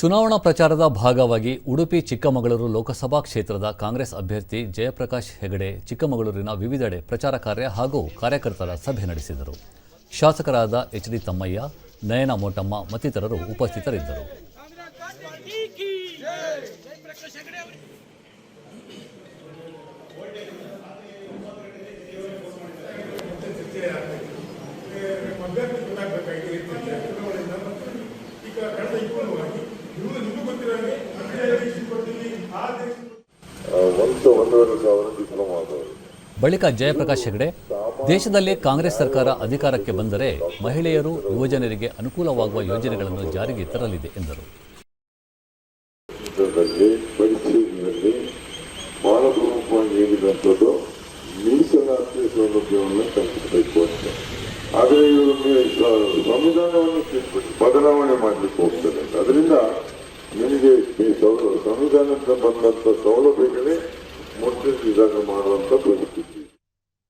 ಚುನಾವಣಾ ಪ್ರಚಾರದ ಭಾಗವಾಗಿ ಉಡುಪಿ ಚಿಕ್ಕಮಗಳೂರು ಲೋಕಸಭಾ ಕ್ಷೇತ್ರದ ಕಾಂಗ್ರೆಸ್ ಅಭ್ಯರ್ಥಿ ಜಯಪ್ರಕಾಶ್ ಹೆಗಡೆ ಚಿಕ್ಕಮಗಳೂರಿನ ವಿವಿಧೆಡೆ ಪ್ರಚಾರ ಕಾರ್ಯ ಹಾಗೂ ಕಾರ್ಯಕರ್ತರ ಸಭೆ ನಡೆಸಿದರು. ಶಾಸಕರಾದ ಎಚ್ ಡಿ ತಮ್ಮಯ್ಯ, ನಯನ ಮೋಟಮ್ಮ ಮತ್ತಿತರರು ಉಪಸ್ಥಿತರಿದ್ದರು. ಬಳಿಕ ಜಯಪ್ರಕಾಶ್ ಹೆಗಡೆ ದೇಶದಲ್ಲಿ ಕಾಂಗ್ರೆಸ್ ಸರ್ಕಾರ ಅಧಿಕಾರಕ್ಕೆ ಬಂದರೆ ಮಹಿಳೆಯರು ಯುವಜನರಿಗೆ ಅನುಕೂಲವಾಗುವ ಯೋಜನೆಗಳನ್ನು ಜಾರಿಗೆ ತರಲಿದೆ ಎಂದರು. ಮೀಸಲಾತಿ ಸೌಲಭ್ಯವನ್ನು ಕಲ್ಪಿಸಬೇಕು ಅಂತ. ಆದರೆ ಇವರು ಸಂವಿಧಾನವನ್ನು ಬದಲಾವಣೆ ಮಾಡಲಿಕ್ಕೆ ಹೋಗ್ತಾರೆ ಅದರಿಂದ ನಿಮಗೆ ಈ ಸಂವಿಧಾನದಿಂದ ಬಂದಂಥ ಸೌಲಭ್ಯಗಳೇ ಮುಟ್ಟಿಸಿದಾಗ ಮಾಡುವಂಥ ಪರಿಸ್ಥಿತಿ.